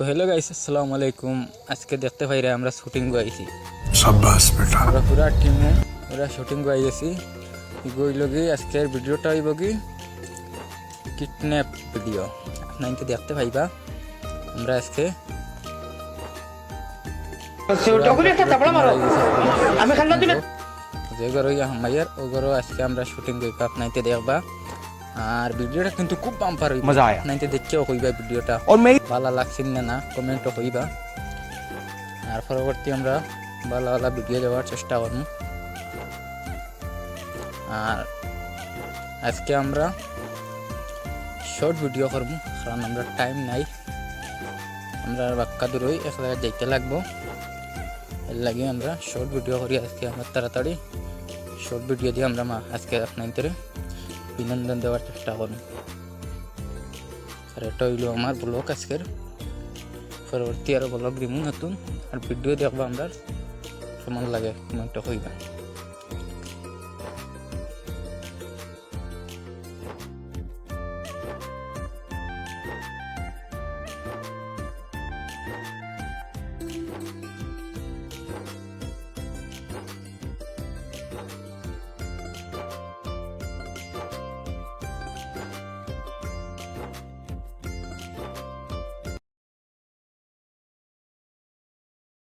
তো hello guys আসসালামু আলাইকুম। আজকে দেখতে পাই রে আমরা শুটিং গাইছি সাব্বাস বেটা। আমরা পুরা টিম ওরা শুটিং গাই গেছি গইল গি আজকের ভিডিওটা হইব কি? কিডন্যাপ ভিডিও আপনাকে দেখতে পাইবা? আমরা আজকে আমি খান্না যে ঘর হইয়া হামাইয়ার ও ঘরও আজকে আমরা শুটিং করবা আপনাকে দেখবা? আর ভিডিওটা কিন্তু খুব বাম্পার হইবা। মজা আয়। নাইতে দেখছ হইবা ভিডিওটা। ওর মেয়ে ভালো লাগছে না না কমেন্টও হইবা। আর পরবর্তী আমরা ভালো ভালো ভিডিও দেওয়ার চেষ্টা করব। আর আজকে আমরা শর্ট ভিডিও করব কারণ আমরা টাইম নাই। আমরা বাক্কা দূর হই এক জায়গায় যাইতে লাগবো। এর লাগে আমরা শর্ট ভিডিও করি আজকে আমরা তাড়াতাড়ি। শর্ট ভিডিও দিয়ে আমরা আজকে আপনার বিনোদন দেওয়ার চেষ্টা করব আর এটা হইল আমার ব্লগ আজকের। পরবর্তী আরও ব্লগ দিব নতুন। আর ভিডিও দেখব আমরা। কেমন লাগে কমেন্টটা কইবা।